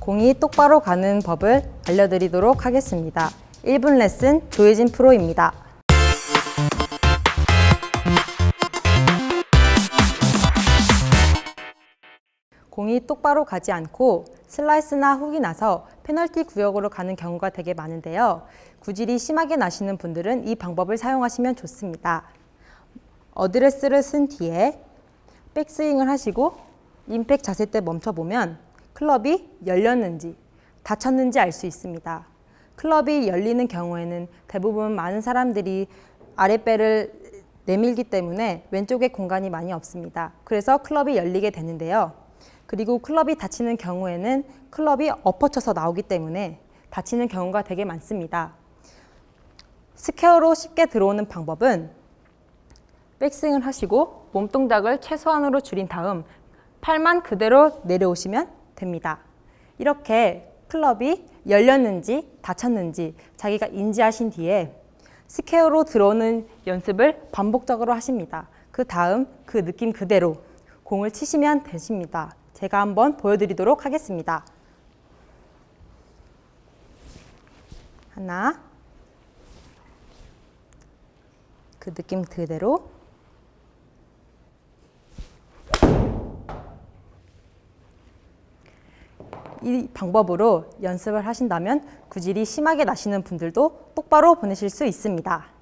공이 똑바로 가는 법을 알려드리도록 하겠습니다. 1분 레슨 조혜진 프로입니다. 공이 똑바로 가지 않고 슬라이스나 훅이 나서 페널티 구역으로 가는 경우가 되게 많은데요. 구질이 심하게 나시는 분들은 이 방법을 사용하시면 좋습니다. 어드레스를 쓴 뒤에 백스윙을 하시고 임팩 자세 때 멈춰보면 클럽이 열렸는지 닫혔는지 알 수 있습니다. 클럽이 열리는 경우에는 대부분 많은 사람들이 아랫배를 내밀기 때문에 왼쪽에 공간이 많이 없습니다. 그래서 클럽이 열리게 되는데요. 그리고 클럽이 닫히는 경우에는 클럽이 엎어쳐서 나오기 때문에 닫히는 경우가 되게 많습니다. 스퀘어로 쉽게 들어오는 방법은 백스윙을 하시고 몸 동작을 최소한으로 줄인 다음 팔만 그대로 내려오시면 됩니다. 이렇게 클럽이 열렸는지 닫혔는지 자기가 인지하신 뒤에 스퀘어로 들어오는 연습을 반복적으로 하십니다. 그 다음 그 느낌 그대로 공을 치시면 되십니다. 제가 한번 보여드리도록 하겠습니다. 하나, 그 느낌 그대로 이 방법으로 연습을 하신다면 구질이 심하게 나시는 분들도 똑바로 보내실 수 있습니다.